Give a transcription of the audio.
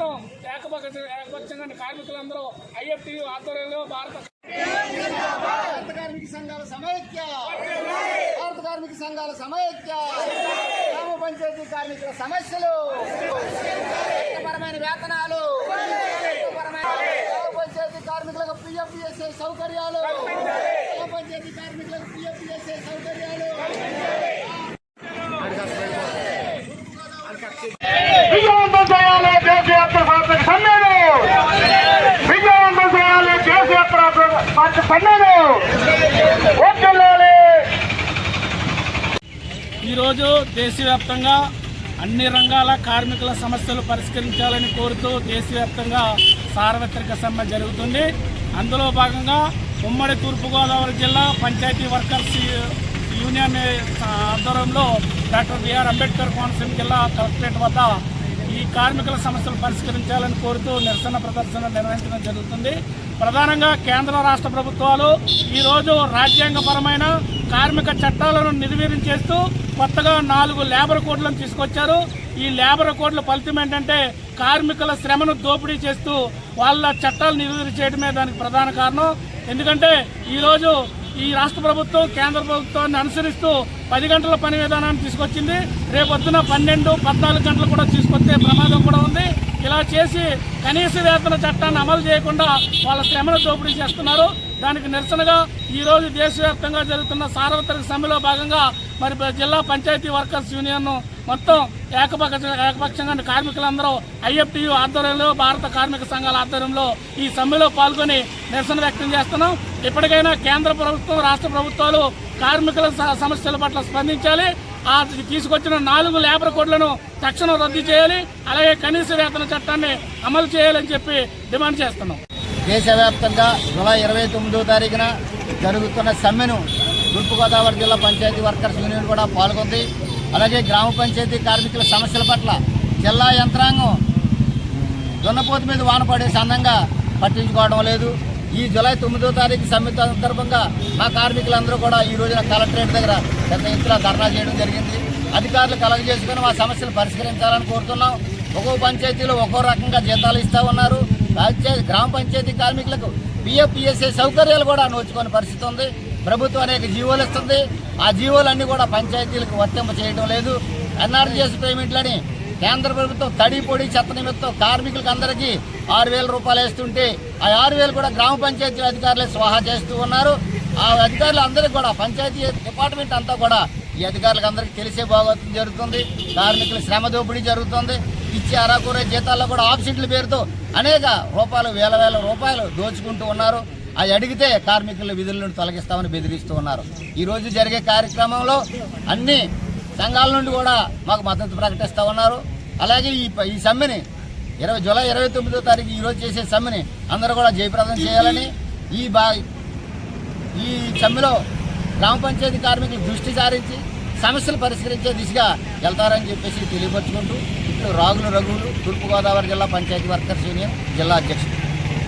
మొత్తం ఏకపక్ష ఏకపక్షంగా కార్మికులందరూ ఐఎఫ్టీ ఆధ్వర్యంలో భారత భారత కార్మిక సంఘాల సమైక్య. భారత కార్మిక సంఘాల సమైక్య. గ్రామ పంచాయతీ కార్మికుల సమస్యలు. చట్టపరమైన వేతనాలు. గ్రామ పంచాయతీ కార్మికులకు పిఎఫ్ఎస్ఏ సౌకర్యాలు. గ్రామ పంచాయతీ కార్మికులకు పిఎఫ్ఎస్ఏ సౌకర్యాలు. ఈరోజు దేశవ్యాప్తంగా అన్ని రంగాల కార్మికుల సమస్యలు పరిష్కరించాలని కోరుతూ దేశవ్యాప్తంగా సార్వత్రిక సమ్మె జరుగుతుంది. అందులో భాగంగా ఉమ్మడి తూర్పుగోదావరి జిల్లా పంచాయతీ వర్కర్స్ యూనియన్ ఆధ్వర్యంలో డాక్టర్ బిఆర్ అంబేద్కర్ కోనసీమ జిల్లా కలెక్టరేట్ వద్ద ఈ కార్మికుల సమస్యలు పరిష్కరించాలని కోరుతూ నిరసన ప్రదర్శన నిర్వహించడం జరుగుతుంది. ప్రధానంగా కేంద్ర రాష్ట్ర ప్రభుత్వాలు ఈరోజు రాజ్యాంగపరమైన కార్మిక చట్టాలను నిర్వీర్యం చేస్తూ కొత్తగా నాలుగు లేబర్ కోడ్లను తీసుకొచ్చారు. ఈ లేబర్ కోడ్ల ఫలితం ఏంటంటే కార్మికుల శ్రమను దోపిడీ చేస్తూ వాళ్ళ చట్టాలు నిర్వీర్యం చేయడమే దానికి ప్రధాన కారణం. ఎందుకంటే ఈరోజు ఈ రాష్ట్ర ప్రభుత్వం కేంద్ర ప్రభుత్వాన్ని అనుసరిస్తూ పది గంటల పని విధానాన్ని తీసుకొచ్చింది. రేపొద్దున పన్నెండు పద్నాలుగు గంటలు కూడా తీసుకొచ్చే ప్రమాదం కూడా ఉంది. ఇలా చేసి కనీస వేతన చట్టాన్ని అమలు చేయకుండా వాళ్ళ శ్రమను దోపిడీ చేస్తున్నారు. దానికి నిరసనగా ఈరోజు దేశవ్యాప్తంగా జరుగుతున్న సార్వత్రిక సమ్మెలో భాగంగా మరి జిల్లా పంచాయతీ వర్కర్స్ యూనియన్ మొత్తం ఏకపక్ష ఏకపక్షంగా కార్మికులందరూ ఐఎఫ్టియు ఆధ్వర్యంలో భారత కార్మిక సంఘాల ఆధ్వర్యంలో ఈ సమ్మెలో పాల్గొని నిరసన వ్యక్తం చేస్తున్నాం. ఇప్పటికైనా కేంద్ర ప్రభుత్వం రాష్ట్ర ప్రభుత్వాలు కార్మికుల సమస్యల పట్ల స్పందించాలి. ఆ తీసుకొచ్చిన నాలుగు లేబర్ కోడ్లను తక్షణం రద్దు చేయాలి. అలాగే కనీస వేతన చట్టాన్ని అమలు చేయాలని చెప్పి డిమాండ్ చేస్తున్నాం. దేశవ్యాప్తంగా జూలై ఇరవై తొమ్మిదో తారీఖున జరుగుతున్న సమ్మెను తూర్పుగోదావరి జిల్లా పంచాయతీ వర్కర్స్ యూనియన్ కూడా పాల్గొంది. అలాగే గ్రామ పంచాయతీ కార్మికుల సమస్యల పట్ల జిల్లా యంత్రాంగం దున్నపోతు మీద వాన పడే సందంగా పట్టించుకోవడం లేదు. ఈ జూలై తొమ్మిదో తారీఖు సమ్మె సందర్భంగా మా కార్మికులందరూ కూడా ఈ రోజున కలెక్టరేట్ దగ్గర పెద్ద ఎత్తున ధర్నా చేయడం జరిగింది. అధికారులు కలగ చేసుకుని మా సమస్యలు పరిష్కరించాలని కోరుతున్నాం. ఒక్కో పంచాయతీలో ఒక్కో రకంగా జీతాలు ఇస్తా ఉన్నారు. గ్రామ పంచాయతీ కార్మికులకు పిఎఫ్పిఎస్ఏ సౌకర్యాలు కూడా నోచుకునే పరిస్థితి ఉంది. ప్రభుత్వం అనేక జీవోలు ఇస్తుంది. ఆ జీవోలన్నీ కూడా పంచాయతీలకు వర్తింప చేయడం లేదు. ఎన్ఆర్జీఎస్ పేమెంట్లని కేంద్ర ప్రభుత్వం తడి పొడి చెత్త నిమిత్తం కార్మికులకు అందరికీ ఆరు వేల రూపాయలు వేస్తుంటే ఆ ఆరు వేలు కూడా గ్రామ పంచాయతీ అధికారులే స్వాహా చేస్తూ ఉన్నారు. ఆ అధికారులు అందరికీ కూడా పంచాయతీ డిపార్ట్మెంట్ అంతా కూడా ఈ అధికారులకు అందరికీ తెలిసే బాగోతుంది జరుగుతుంది. కార్మికుల శ్రమ దోపిడీ జరుగుతుంది. ఇచ్చే అరాకూర జీతాల్లో కూడా ఆఫ్షీట్ల పేరుతో అనేక రూపాయలు వేల వేల రూపాయలు దోచుకుంటూ ఉన్నారు. అవి అడిగితే కార్మికుల విధుల నుండి తొలగిస్తామని బెదిరిస్తూ ఉన్నారు. ఈరోజు జరిగే కార్యక్రమంలో అన్ని సంఘాల నుండి కూడా మాకు మద్దతు ప్రకటిస్తూ ఉన్నారు. అలాగే ఈ ప- ఈ సమ్మెని ఇరవై జూలై ఇరవై తొమ్మిదో తారీఖు ఈరోజు చేసే సమ్మెని అందరూ కూడా జయప్రదం చేయాలని ఈ బా ఈ సమ్మెలో గ్రామ పంచాయతీ కార్మికులు దృష్టి సారించి సమస్యలు పరిష్కరించే దిశగా వెళ్తారని చెప్పేసి తెలియపరుచుకుంటూ రాగులు రఘువులు తూర్పుగోదావరి జిల్లా పంచాయతీ వర్కర్స్ యూనియన్ జిల్లా అధ్యక్షుడు